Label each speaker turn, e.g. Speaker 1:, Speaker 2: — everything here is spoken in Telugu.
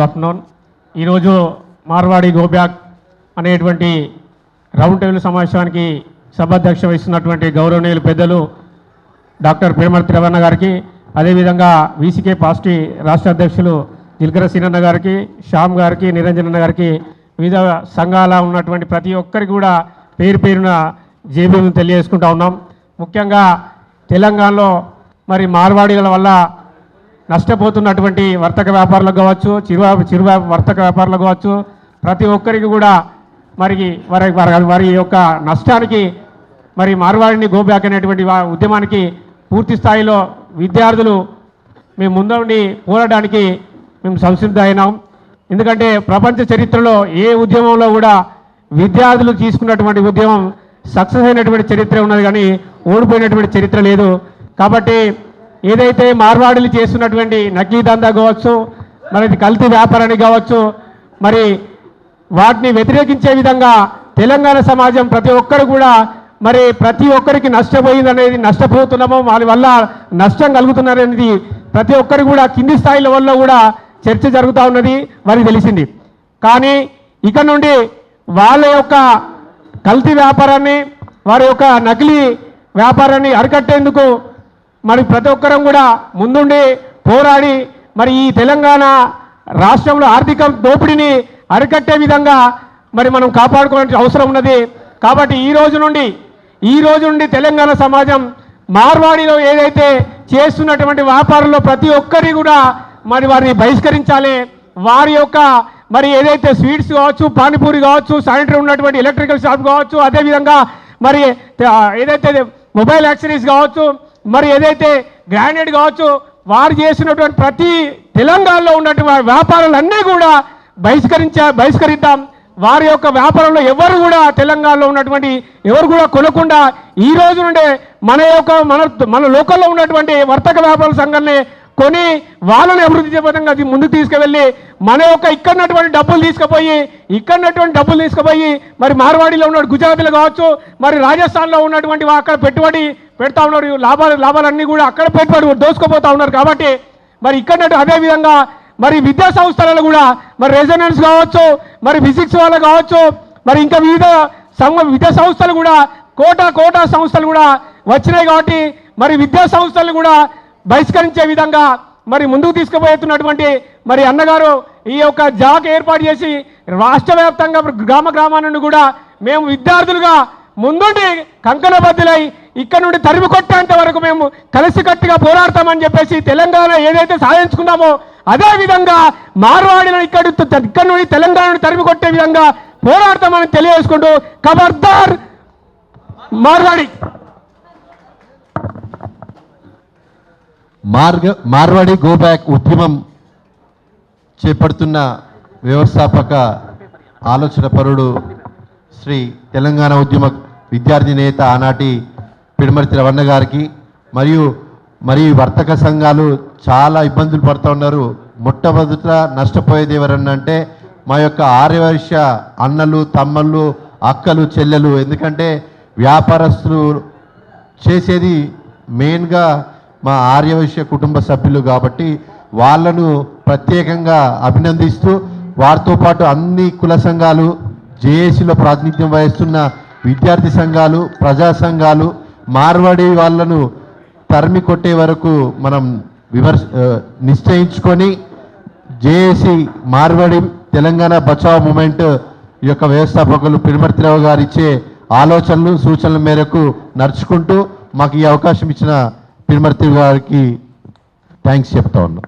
Speaker 1: గుడ్ ఆఫ్టర్నూన్ ఈరోజు మార్వాడి గోబ్యాక్ అనేటువంటి రౌండ్ టేబుల్ సమావేశానికి సభాధ్యక్ష వహిస్తున్నటువంటి గౌరవనీయులు పెద్దలు డాక్టర్ పేమర్తి రవణ గారికి అదేవిధంగా వీసీకే పార్టీ రాష్ట్ర అధ్యక్షులు దిల్కర సీనన్న గారికి శ్యామ్ గారికి నిరంజన్ అన్న గారికి వివిధ సంఘాల ఉన్నటువంటి ప్రతి ఒక్కరికి కూడా పేరు పేరున జేబీని తెలియజేసుకుంటా ఉన్నాం. ముఖ్యంగా తెలంగాణలో మరి మార్వాడీల వల్ల నష్టపోతున్నటువంటి వర్తక వ్యాపారులకు కావచ్చు చిరు చిరు వర్తక వ్యాపారులకు కావచ్చు ప్రతి ఒక్కరికి కూడా మరి వారి వారి వారి యొక్క నష్టానికి మరి మార్వాడిని గోబ్యాక్ అనేటువంటి ఉద్యమానికి పూర్తి స్థాయిలో విద్యార్థులు మేము ముందుండి పోరాడడానికి మేము సంసిద్ధ అయినాం. ఎందుకంటే ప్రపంచ చరిత్రలో ఏ ఉద్యమంలో కూడా విద్యార్థులు తీసుకున్నటువంటి ఉద్యమం సక్సెస్ అయినటువంటి చరిత్ర ఉన్నది కానీ ఓడిపోయినటువంటి చరిత్ర లేదు. కాబట్టి ఏదైతే మార్వాడులు చేస్తున్నటువంటి నకిలీ దందా కావచ్చు మరి కల్తీ వ్యాపారాన్ని కావచ్చు మరి వాటిని వ్యతిరేకించే విధంగా తెలంగాణ సమాజం ప్రతి ఒక్కరు కూడా మరి ప్రతి ఒక్కరికి నష్టపోయింది అనేది నష్టపోతున్నామో వాళ్ళ వల్ల నష్టం కలుగుతున్నారనేది ప్రతి ఒక్కరు కూడా కింది స్థాయి లెవెల్లో కూడా చర్చ జరుగుతూ ఉన్నది వారికి తెలిసింది. కానీ ఇక నుండి వాళ్ళ యొక్క కల్తీ వ్యాపారాన్ని వారి యొక్క నకిలీ వ్యాపారాన్ని అరికట్టేందుకు మరి ప్రతి ఒక్కరం కూడా ముందుండి పోరాడి మరి ఈ తెలంగాణ రాష్ట్రంలో ఆర్థిక దోపిడీని అరికట్టే విధంగా మరి మనం కాపాడుకోవాల్సిన అవసరం ఉన్నది. కాబట్టి ఈ రోజు నుండి ఈ రోజు నుండి తెలంగాణ సమాజం మార్వాడిలో ఏదైతే చేస్తున్నటువంటి వ్యాపారంలో ప్రతి ఒక్కరి కూడా మరి వారిని బహిష్కరించాలి. వారి యొక్క మరి ఏదైతే స్వీట్స్ కావచ్చు పానీపూరి కావచ్చు శానిటరీ ఉన్నటువంటి ఎలక్ట్రికల్ షాప్ కావచ్చు అదేవిధంగా మరి ఏదైతే మొబైల్ యాక్సరీస్ కావచ్చు మరి ఏదైతే గ్రానైట్ కావచ్చు వారు చేసినటువంటి ప్రతి తెలంగాణలో ఉన్నటువంటి వ్యాపారాలన్నీ కూడా బహిష్కరించా బహిష్కరిద్దాం. వారి యొక్క వ్యాపారంలో ఎవరు కూడా తెలంగాణలో ఉన్నటువంటి ఎవరు కూడా కొనకుండా ఈ రోజు నుండే మన యొక్క మన మన లోకల్లో ఉన్నటువంటి వర్తక వ్యాపార సంఘాన్ని కొని వాళ్ళని అభివృద్ధి విధంగా అది ముందుకు తీసుకువెళ్ళి మన యొక్క ఇక్కడన్నటువంటి డబ్బులు తీసుకుపోయి ఇక్కడన్నటువంటి డబ్బులు తీసుకుపోయి మరి మార్వాడిలో ఉన్న గుజరాతీలో కావచ్చు మరి రాజస్థాన్లో ఉన్నటువంటి అక్కడ పెట్టుబడి పెడతా ఉన్నారు లాభాలు లాభాలన్నీ కూడా అక్కడ పెట్టుబడి దోసుకుపోతా ఉన్నారు కాబట్టి మరి ఇక్కడ అదే విధంగా మరి విద్యా సంస్థలలో కూడా మరి రెసిడెన్స్ కావచ్చు మరి ఫిజిక్స్ వాళ్ళు కావచ్చు మరి ఇంకా వివిధ సంఘ విద్యా సంస్థలు కూడా కోటా కోటా సంస్థలు కూడా వచ్చినాయి కాబట్టి మరి విద్యా సంస్థలు కూడా బహిష్కరించే విధంగా మరి ముందుకు తీసుకుపోతున్నటువంటి మరి అన్నగారు ఈ యొక్క జాక్ ఏర్పాటు చేసి రాష్ట్ర వ్యాప్తంగా గ్రామ గ్రామాల కూడా మేము విద్యార్థులుగా ముందుండి కంకణబద్దులై ఇక్కడ నుండి తరిమి కొట్టేంత వరకు మేము కలిసికట్టుగా పోరాడతామని చెప్పేసి తెలంగాణ ఏదైతే సాధించుకున్నామో అదే విధంగా మార్వాడిలను ఇక్కడ ఇక్కడ నుండి తెలంగాణ నుండి తరిమి కొట్టే విధంగా పోరాడతామని తెలియజేసుకుంటూ ఖబర్దార్ మార్వాడి.
Speaker 2: మార్గ మార్వాడి గో బ్యాక్ ఉద్యమం చేపడుతున్న వ్యవస్థాపక ఆలోచన పరుడు శ్రీ తెలంగాణ ఉద్యమ విద్యార్థి నేత ఆనాటి పిడమర్తి రవణ గారికి మరియు మరియు వర్తక సంఘాలు చాలా ఇబ్బందులు పడుతూ ఉన్నారు. మొట్టమొదట నష్టపోయేది ఎవరన్నా అంటే మా యొక్క ఆర్యవైశ్య అన్నలు తమ్మళ్ళు అక్కలు చెల్లెలు. ఎందుకంటే వ్యాపారస్తులు చేసేది మెయిన్గా మా ఆర్యవైశ్య కుటుంబ సభ్యులు కాబట్టి వాళ్ళను ప్రత్యేకంగా అభినందిస్తూ వారితో పాటు అన్ని కుల సంఘాలు జేఏసీలో ప్రాతినిధ్యం వహిస్తున్న విద్యార్థి సంఘాలు ప్రజా సంఘాలు మార్వాడి వాళ్ళను తరిమి కొట్టే వరకు మనం విమర్శ నిశ్చయించుకొని జేఏసీ మార్వాడి తెలంగాణ బచావ్ మూమెంట్ యొక్క వ్యవస్థాపకులు పిడిమర్తిరావు గారు ఇచ్చే ఆలోచనలు సూచనల మేరకు నడుచుకుంటూ మాకు ఈ అవకాశం ఇచ్చిన పిడిమర్తి గారికి థ్యాంక్స్ చెప్తా ఉన్నాం.